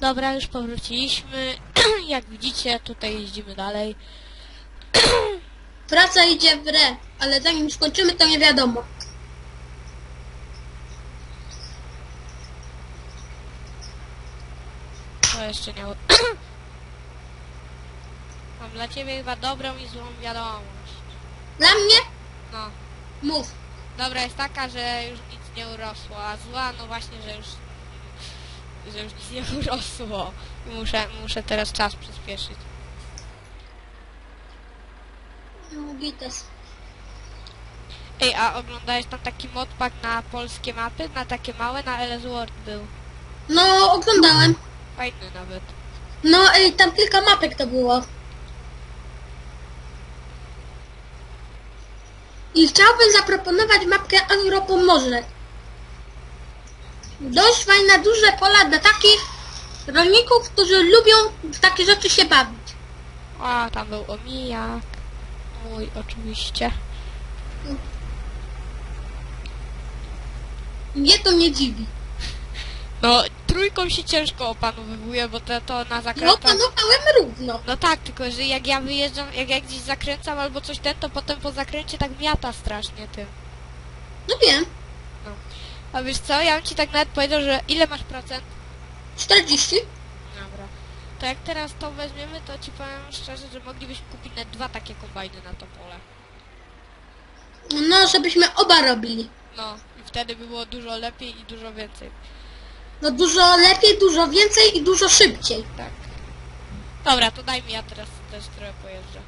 Dobra, już powróciliśmy. Jak widzicie, tutaj jeździmy dalej. Praca idzie w re, ale zanim skończymy, to nie wiadomo. To jeszcze nie... Mam dla ciebie chyba dobrą i złą wiadomość. Dla mnie? No. Mów. Dobra jest taka, że już nic nie urosło, a zła no właśnie, że już że już nic nie urosło. I Muszę, muszę teraz czas przyspieszyć. No, Gites. Ej, a oglądałeś tam taki modpack na polskie mapy? Na takie małe, na LS World był. No, oglądałem. Fajny nawet. No, ej, tam kilka mapek to było. I chciałbym zaproponować mapkę Europomorze. Dość fajne, duże pola dla takich rolników, którzy lubią w takie rzeczy się bawić. A, tam był omijak. Mój oczywiście. Mnie to nie dziwi. No, trójką się ciężko opanowywuje, bo to, to na Ja zakrętach... opanowałem równo. No tak, tylko że jak ja wyjeżdżam, jak ja gdzieś zakręcam albo coś ten, to potem po zakręcie tak miata strasznie tym. No wiem. A wiesz co, ja bym ci tak nawet powiedział, że ile masz procent? 40? Dobra. To jak teraz to weźmiemy, to ci powiem szczerze, że moglibyśmy kupić nawet dwa takie kombajny na to pole. No, żebyśmy oba robili. No, i wtedy by było dużo lepiej i dużo więcej. No dużo lepiej, dużo więcej i dużo szybciej. Tak. Dobra, to daj mi, ja teraz też trochę pojeżdżę.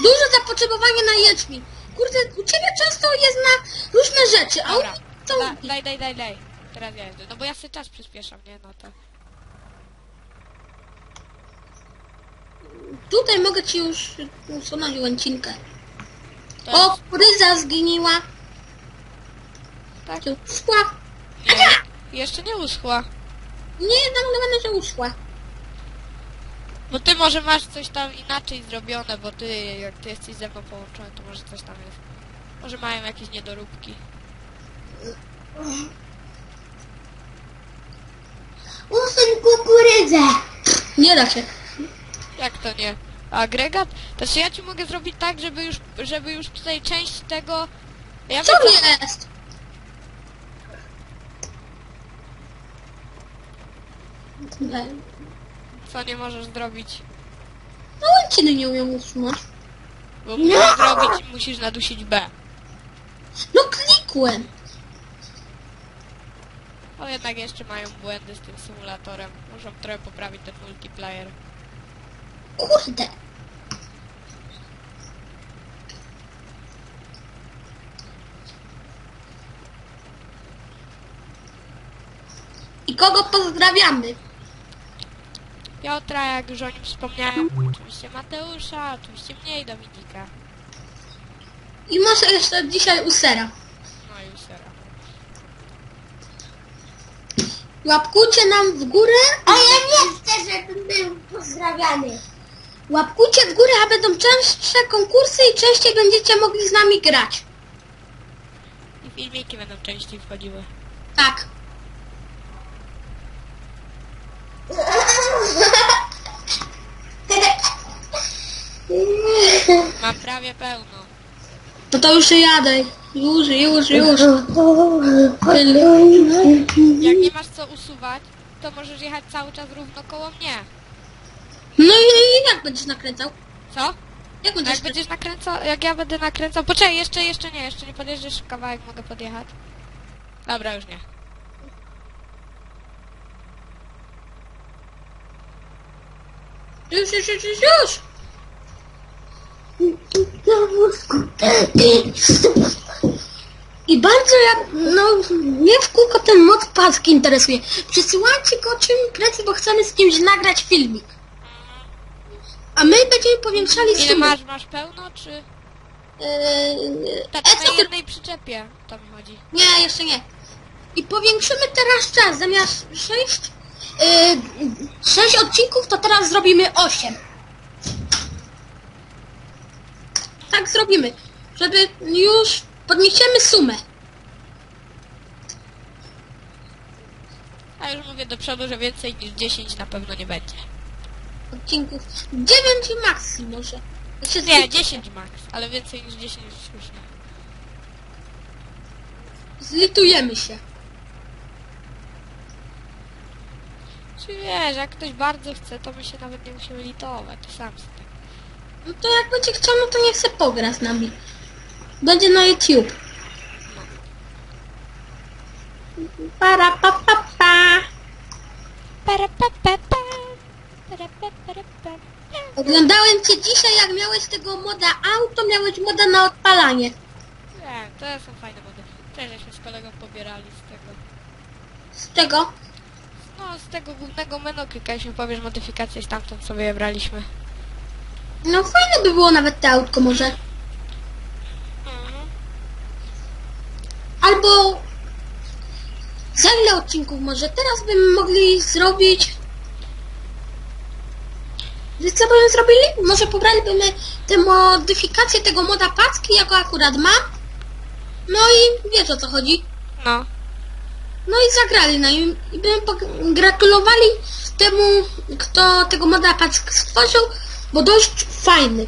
Duże zapotrzebowanie na jęczmień. Kurde, u ciebie często jest na różne rzeczy, a u Dobra, da, daj, daj, daj, daj. Teraz ja jeżdżę. No bo ja sobie czas przyspieszam, nie? No to... Tutaj mogę ci już usunąć łęcinkę. to O, jest- ryza zginiła. tak? Tu uschła. Nie, jeszcze nie uschła. Nie, nagle że uschła. Bo ty może masz coś tam inaczej zrobione, bo ty, jak ty jesteś ze mną połączony, to może coś tam jest. Może mają jakieś niedoróbki. Usuń kukurydzę. Nie da się. Jak to nie? Agregat? To czy ja ci mogę zrobić tak, żeby już, żeby już tutaj część tego... Ja Co wiem, jest? Nie. co nie możesz zrobić. No łęciny nie umiem usunąć. Bo musisz zrobić, musisz nadusić B. No klikłem. O, jednak jeszcze mają błędy z tym symulatorem. Muszą trochę poprawić ten multiplayer. Kurde. I kogo pozdrawiamy? Piotra, jak już o nim wspomniałem, oczywiście Mateusza, oczywiście mnie i Dominika. I może jeszcze dzisiaj u sera. No i Usera. Łapkujcie nam w górę. A ja nie chcę, żeby był pozdrawiany. Łapkujcie w górę, a będą częstsze konkursy i częściej będziecie mogli z nami grać. I filmiki będą częściej wchodziły. Tak. Mam prawie pełno. No to już jadę. Już, już, już. Jak nie masz co usuwać, to możesz jechać cały czas równo koło mnie. No i, i jak będziesz nakręcał? Co? Jak No jak będziesz będziesz nakręcał, jak ja będę nakręcał... Poczekaj, jeszcze, jeszcze nie, jeszcze nie podjeżdżasz kawałek, mogę podjechać. Dobra, już nie. Już, już, już, już, już. I bardzo jak, no, mnie w kółko ten mod paski interesuje. Przesyłajcie go czym prędzej, bo chcemy z kimś nagrać filmik. A my będziemy powiększali Ile sumę. masz, masz pełno, czy... Eee, Tak, e, na ty? jednej przyczepie, to mi chodzi. Nie, jeszcze nie. I powiększymy teraz czas. Zamiast 6, yy, 6 odcinków, to teraz zrobimy 8. Tak zrobimy, żeby już podniesiemy sumę. A już mówię do przodu, że więcej niż 10 na pewno nie będzie. odcinków. 9 i maxi może. Jeszcze Nie, zli- 10 max, ale więcej niż 10 już nie. Zlitujemy się. Czy wiesz, jak ktoś bardzo chce, to my się nawet nie musimy litować, sam. No to jak będzie chciał, no to niech se pogra z nami. Będzie na YouTube. Para pa pa pa. Para, pa, pa, pa. Para, pa, para, pa. Oglądałem cię dzisiaj, jak miałeś tego moda auto, miałeś moda na odpalanie. Nie, to są fajne mody. Też żeśmy z kolegą pobierali z tego. Z czego? No, z tego głównego menu klikaliśmy, powiesz modyfikację i stamtąd sobie braliśmy. No fajne by było nawet te autko może. Albo za ile odcinków może? Teraz bym mogli zrobić... Wiesz co byśmy zrobili? Może pobralibyśmy te modyfikacje tego moda paczki, ja go akurat mam. No i wiesz o co chodzi. No. No i zagrali na nim i bym pogratulowali temu, kto tego moda paczki stworzył, bo dość fajny.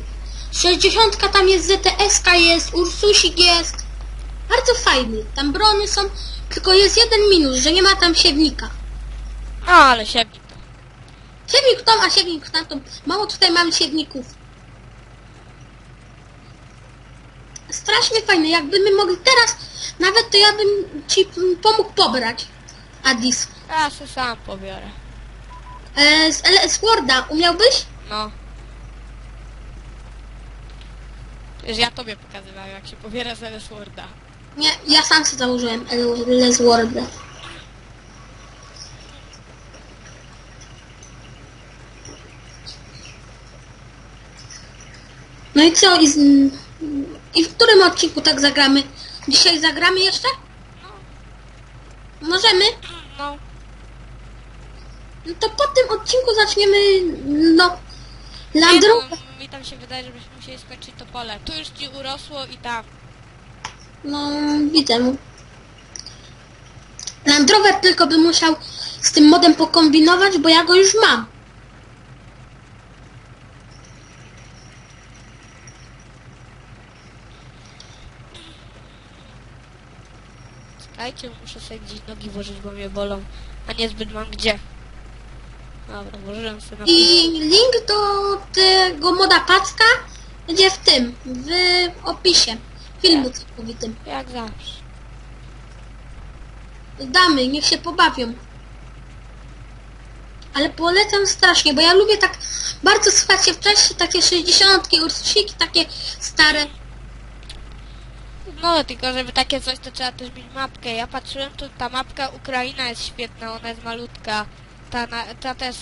60 tam jest ZTS, jest, Ursusik jest. Bardzo fajny. Tam brony są, tylko jest jeden minus, że nie ma tam siewnika. Ale siewnik. Siewnik tą, a siewnik tamtą. Mało tutaj mamy siewników. Strasznie fajne. Jakby my mogli teraz, nawet to ja bym ci pomógł pobrać. Addis. Ja se sam pobiorę. E, z LS Worda umiałbyś? No. Wiesz, ja tobie pokazywałem, jak się pobiera z LS Worda. Nie, ja sam sobie założyłem LS Worda. No i co? I, z, I w którym odcinku tak zagramy? Dzisiaj zagramy jeszcze? Możemy? No. No to po tym odcinku zaczniemy, no, Nie, Landru... no, mi tam się wydaje, żebyśmy musieli skończyć to pole. Tu już ci urosło i tam. No, widzę. Land Rover tylko by musiał z tym modem pokombinować, bo ja go już mam. Czekajcie, muszę sobie gdzieś nogi włożyć, bo mnie bolą. A niezbyt mam gdzie. Dobra, włożyłem sobie na I link do tego moda packa będzie w tym, w opisie filmu całkowitym. Jak zawsze. Damy, niech się pobawią. Ale polecam strasznie, bo ja lubię tak bardzo słuchać się wcześniej takie 60 ursiki, takie stare. No, tylko żeby takie coś, to trzeba też mieć mapkę. Ja patrzyłem, to ta mapka Ukraina jest świetna, ona jest malutka. Ta, na, ta też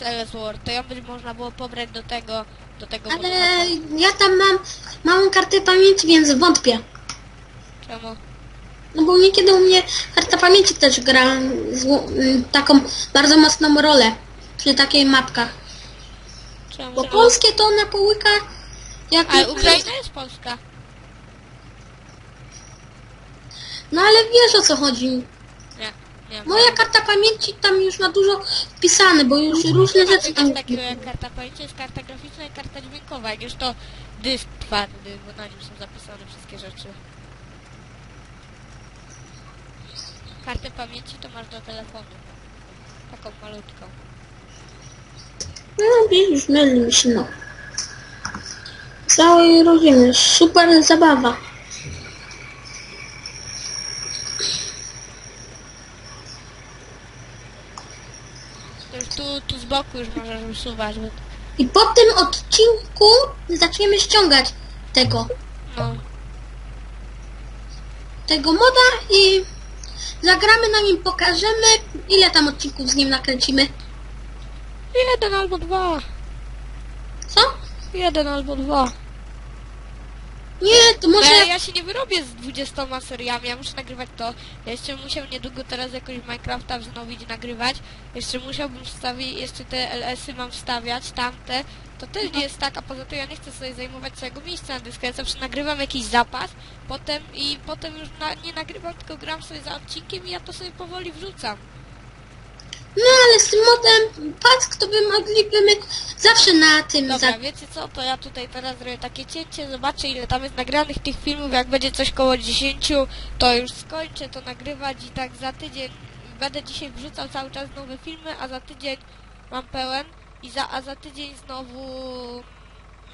to ją by można było pobrać do tego, do tego Ale modułu. ja tam mam małą kartę pamięci, więc wątpię. Czemu? No bo niekiedy u mnie karta pamięci też gra zło- y, taką bardzo mocną rolę przy takiej mapkach. Czemu? Bo polskie to ona połyka jak... Ale Ukraina jest Polska. No ale wiesz o co chodzi. Nie, nie. Moja karta pamięci tam już ma dużo wpisane, bo już różne rzeczy tam... takiego jak karta pamięci, jest karta graficzna i karta dźwiękowa. Jak już to dysk twardy, bo na nim są zapisane wszystkie rzeczy. Kartę pamięci to masz do telefonu. Taką malutką. No widzisz, myli mi się no. Całej rodziny. Super zabawa. Już tu, tu z boku już możesz usuwać, bo... I po tym odcinku zaczniemy ściągać tego, No. tego moda i zagramy na nim, pokażemy ile tam odcinków z nim nakręcimy. Jeden albo dwa. Co? Jeden albo dwa. Nie, to może... Ja, ja się nie wyrobię z 20 seriami, ja muszę nagrywać to. Ja jeszcze musiał niedługo teraz jakoś Minecrafta wznowić nagrywać. Jeszcze musiałbym wstawić, jeszcze te LS-y mam wstawiać, tamte. To też nie jest tak, a poza tym ja nie chcę sobie zajmować całego miejsca na dysku. Ja zawsze nagrywam jakiś zapas, potem i potem już na, nie nagrywam, tylko gram sobie za odcinkiem i ja to sobie powoli wrzucam. No ale z tym modem pack to by moglibyśmy zawsze na tym Dobra, za... wiecie co, to ja tutaj teraz zrobię takie cięcie, zobaczę ile tam jest nagranych tych filmów, jak będzie coś koło 10, to już skończę to nagrywać i tak za tydzień będę dzisiaj wrzucał cały czas nowe filmy, a za tydzień mam pełen i za, a za tydzień znowu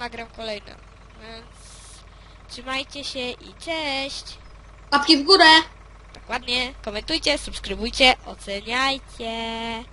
nagram kolejne. Więc trzymajcie się i cześć! Łapki w górę! Dokładnie, komentujcie, subskrybujcie, oceniajcie.